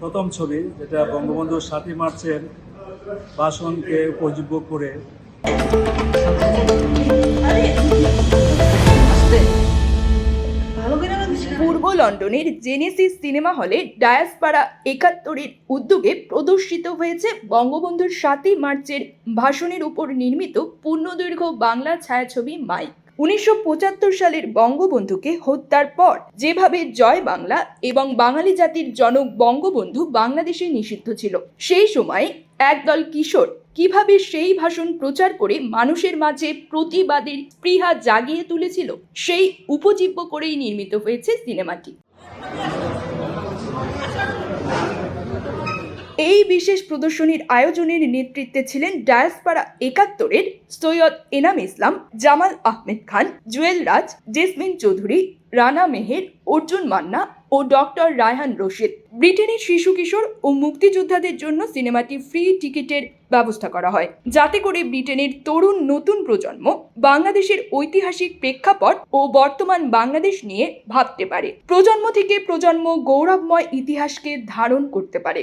প্রথম ছবি, যেটা বঙ্গবন্ধুর সাতই মার্চের ভাষণকে উপযোগ্য করে। পূর্ব লন্ডনের জেনেসিস সিনেমা হলে ডায়াসপাড়া একাত্তরের উদ্যোগে প্রদর্শিত হয়েছে বঙ্গবন্ধুর সাতই মার্চের ভাষণের উপর নির্মিত পূর্ণদৈর্ঘ্য বাংলা ছায়াছবি মাইক উনিশশো পঁচাত্তর সালের বঙ্গবন্ধুকে হত্যার পর যেভাবে জয় বাংলা এবং বাঙালি জাতির জনক বঙ্গবন্ধু বাংলাদেশে নিষিদ্ধ ছিল, সেই সময় একদল কিশোর কীভাবে সেই ভাষণ প্রচার করে মানুষের মাঝে প্রতিবাদের স্পৃহা জাগিয়ে তুলেছিল, সেই উপজীব্য করেই নির্মিত হয়েছে সিনেমাটি। এই বিশেষ প্রদর্শনীর আয়োজনের নেতৃত্বে ছিলেন ডায়াসপাড়া একাত্তরের সৈয়দ এনাম ইসলাম, জামাল আহমেদ খান, জুয়েল রাজ, জেসমিন চৌধুরী রানা মেহের, অর্জুন মান্না ও ডক্টর রায়হান রশিদ। ব্রিটেনের শিশু কিশোর ও মুক্তিযোদ্ধাদের জন্য সিনেমাটি ফ্রি টিকিটের ব্যবস্থা করা হয়। যাতে করে ব্রিটেনের তরুণ নতুন প্রজন্ম বাংলাদেশের ঐতিহাসিক প্রেক্ষাপট ও বর্তমান বাংলাদেশ নিয়ে ভাবতে পারে। প্রজন্ম থেকে প্রজন্ম গৌরবময় ইতিহাসকে ধারণ করতে পারে।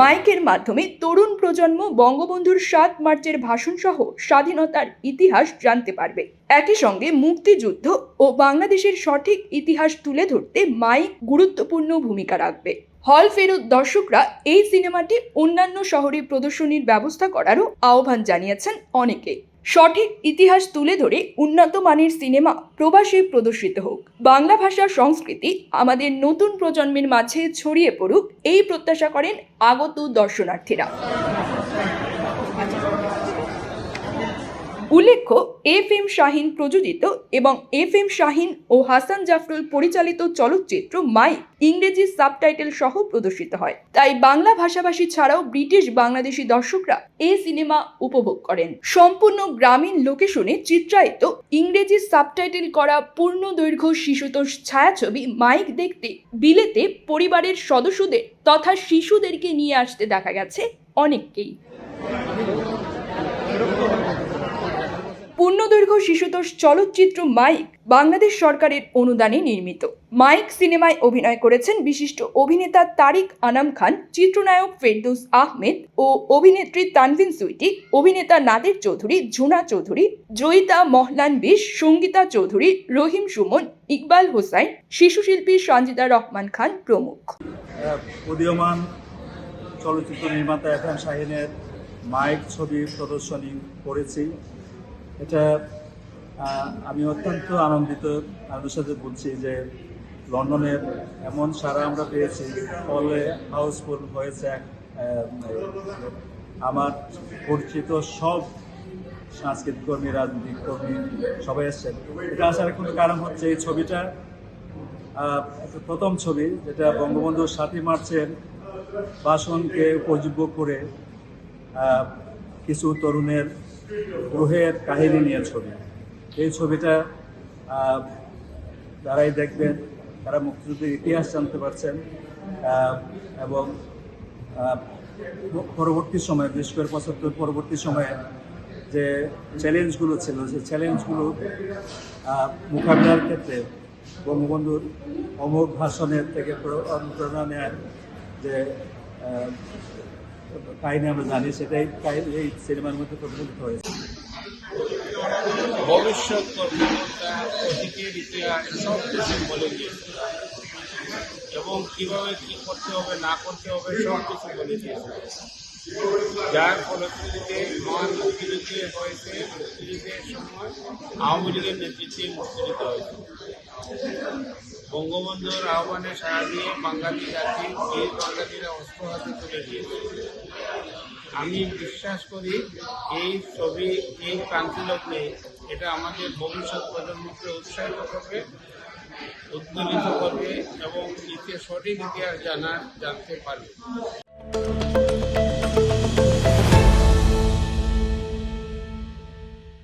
মাইকের মাধ্যমে তরুণ প্রজন্ম বঙ্গবন্ধুর সাত মার্চের ভাষণ সহ স্বাধীনতার ইতিহাস জানতে পারবে। একই সঙ্গে মুক্তিযুদ্ধ ও বাংলাদেশের সঠিক ইতিহাস তুলে ধরতে মাইক গুরুত্বপূর্ণ ভূমিকা রাখবে। হল ফেরত দর্শকরা এই সিনেমাটি অন্যান্য শহরে প্রদর্শনীর ব্যবস্থা করারও আহ্বান জানিয়েছেন অনেকে। সঠিক ইতিহাস তুলে ধরে উন্নত মানের সিনেমা প্রবাসে প্রদর্শিত হোক। বাংলা ভাষা সংস্কৃতি আমাদের নতুন প্রজন্মের মাঝে ছড়িয়ে পড়ুক, এই প্রত্যাশা করেন আগত দর্শনার্থীরা। উল্লেখ্য, এফ এম শাহিন প্রযোজিত এবং এফ এম শাহিন ও হাসান জাফরুল পরিচালিত চলচ্চিত্র মাই ইংরেজি সাবটাইটেল সহ প্রদর্শিত হয়। তাই বাংলা ভাষাভাষী ছাড়াও ব্রিটিশ বাংলাদেশি দর্শকরা এই সিনেমা উপভোগ করেন। সম্পূর্ণ গ্রামীণ লোকেশনে চিত্রায়িত ইংরেজি সাবটাইটেল করা পূর্ণ দৈর্ঘ্য শিশুতোষ ছায়াছবি মাইক দেখতে, বিলেতে পরিবারের সদস্যদের তথা শিশুদেরকে নিয়ে আসতে দেখা গেছে অনেককেই। পূর্ণদৈর্ঘ্য শিশুতোষ চলচ্চিত্র মাইক বাংলাদেশ সরকারের অনুদানে নির্মিত। মাইক সিনেমায় অভিনয় করেছেন বিশিষ্ট অভিনেতা তারিক আনাম খান, চিত্রনায়ক ফেরদৌস আহমেদ ও অভিনেত্রী তানভিন সুইটি, অভিনেতা নাদের চৌধুরী, ঝুনা চৌধুরী, জয়িতা মহলান বিশ, সঙ্গীতা চৌধুরী, রহিম সুমন, ইকবাল হোসাইন, শিশুশিল্পী সঞ্জিতা রহমান খান প্রমুখ। উদীয়মান চলচ্চিত্র নির্মাতা এফ এম শাহিনের মাইক ছবি প্রদর্শনী করেছি। এটা আমি অত্যন্ত আনন্দিত আপনাদের সাথে বলছি যে লন্ডনের এমন সারা আমরা পেয়েছি। ফলে হাউসফুল হয়েছে এক, আমার পরিচিত সব সাংস্কৃতিক কর্মী রাজনৈতিক কর্মী সবাই এসছেন এটা আসার কোনো কারণ হচ্ছে এই ছবিটা প্রথম ছবি যেটা বঙ্গবন্ধুর সাতই মার্চের বাসনকে উপযোগ্য করে কিছু তরুণের গ্রহের কাহিনী নিয়ে ছবি। এই ছবিটা যারাই দেখবেন, তারা মুক্তিযুদ্ধের ইতিহাস জানতে পারছেন এবং পরবর্তী সময়ে বিশেষ করে পঁচাত্তর পরবর্তী সময়ে যে চ্যালেঞ্জগুলো ছিল সেই চ্যালেঞ্জগুলো মোকাবিলার ক্ষেত্রে বঙ্গবন্ধুর অমোঘ ভাষণের থেকে প্র- অনুপ্রেরণা নেয় যে কাহিনী আমরা জানি, সেটাই এই সিনেমার মধ্যে প্রতিফলিত হয়েছে। ভবিষ্যৎ অতীতের ইতিহাস এবং কীভাবে কি করতে হবে, না করতে হবে, সব কিছু বলে দিয়েছে। যার ফলশ্রুতিতে মহান মুক্তিযুদ্ধে হয়েছে, মুক্তিযুদ্ধের সময় আওয়ামী লীগের নেতৃত্বে মুক্তিযুদ্ধ হয়েছে। বঙ্গবন্ধুর আহ্বানে সাড়া দিয়ে বাঙালি জাতি, এই বাঙালিরা অস্ত্র হাতে তুলে দিয়েছে আমি বিশ্বাস করি এই ছবি, এই ক্রান্তি লগ্নে এটা আমাদের ভবিষ্যৎ প্রজন্মকে উৎসাহিত করবে উদ্দোলিত করবে এবং ইতিহাস সঠিক ইতিহাস জানার জানতে পারবে।